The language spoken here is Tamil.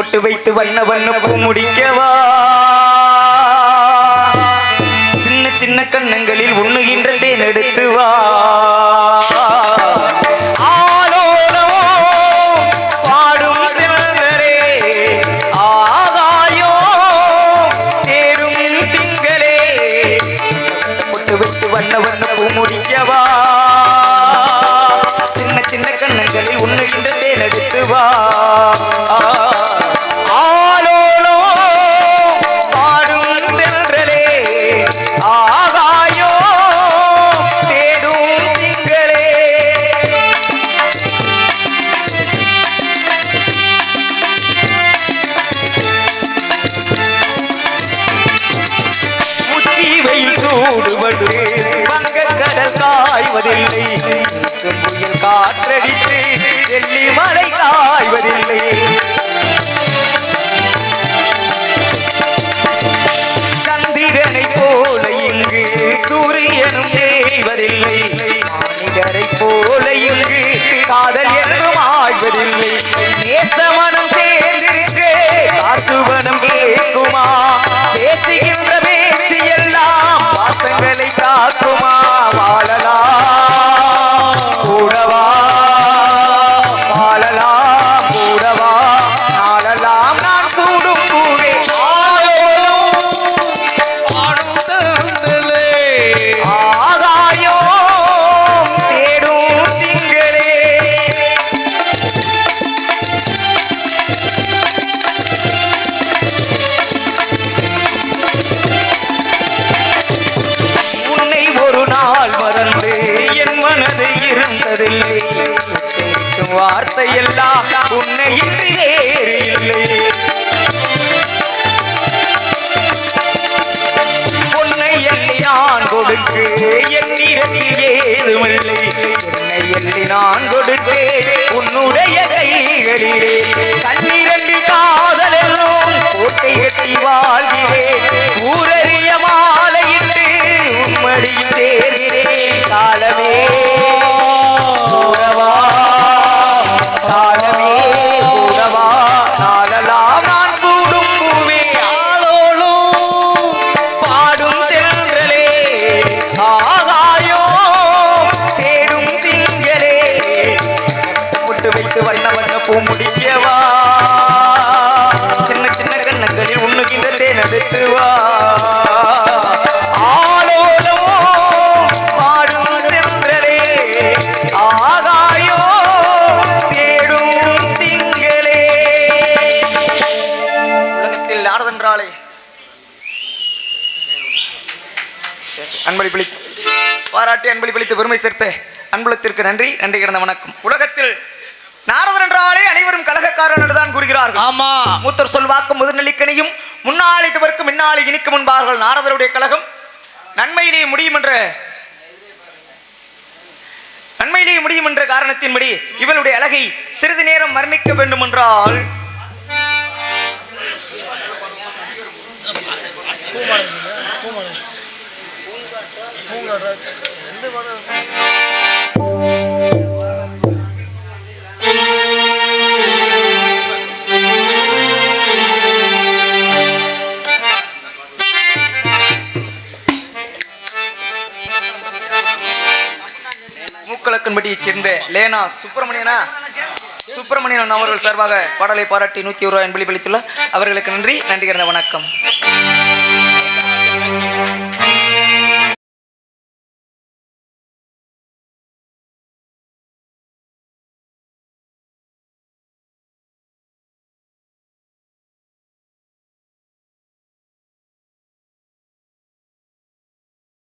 பொட்டு வைத்து வண்ண வண்ண பூ முடிக்கவா? சின்ன சின்ன கண்ணங்களில் உண்ணுகின்ற தேன் எடுத்து வா. ஆலோலம் தேடும் திங்களே. பொட்டு வைத்து வண்ண வண்ண பூ முடிக்கவா? சின்ன சின்ன கண்ணங்களில் உண்ணுகின்ற தேன் எடுத்து வா. காய்வதில்லை. புயல் காற்றடித்து டெல்லி மலை காய்வதில்லை. சந்திரனை போல இங்கு சூரியனும் தேய்வதில்லை. மனிதரை போல இங்கு காதல் என்றும் ஆய்வதில்லை. நேசமனம் சேர்ந்திருக்க காசுவனம் கேட்குமா? பேசுகின்ற பேச்சு எல்லாம் பாசங்களை காக்குமா? இருந்ததில்லை வார்த்தையெல்லாம் உன்னை இன்றி வேறு இல்லை. உன்னை எண்ணி நான் கொடுக்கு என்னிடத்தில் ஏதுமில்லை. என்னை எண்ணி நான் கொடுத்து உன்னுடைய கைகளிலே. கண்ணிரண்டில் காதலும் கோட்டை கட்டி வாழ்கிறேன். ஊரறிய மாலையிட்டு உம்மடியில் கண்ணங்களில் நடத்துவா தேன் பாடும் தென்றலே ஆகாயோ தேடும் திங்களே. உலகத்தில் பாராட்டி அன்பளிப்பளித்து பெருமை சேர்த்த அன்புலத்திற்கு நன்றி நன்றி கிடந்த வணக்கம். உலகத்தில் நாரதர் என்றாலே அனைவரும் கலகக்காரன் என்றுதான் கூறுகிறார்கள். ஆமா. மூத்தர் சொல்வாக்கும் முதுநெல்லிக்கனியும் முன்னாளி தவறுக்கும் முன்னாளி இனிக்கும் என்பார்கள் நாரதருடைய கழகம் நன்மையிலே முடியும் என்ற நன்மையிலேயே முடியும் என்ற காரணத்தின்படி இவளுடைய அழகை சிறிது நேரம் வர்ணிக்க வேண்டும் என்றால் மூக்கலக்கன்பட்டியைச் சேர்ந்த லேனா சுப்பிரமணியனா? சுப்பிரமணியன் அவர்கள் சார்பாக பாடலை பாராட்டி நூத்தி ஒரு ரூபாய் என்பளித்துள்ளார் அவர்களுக்கு நன்றி நன்றி கிடந்த வணக்கம்.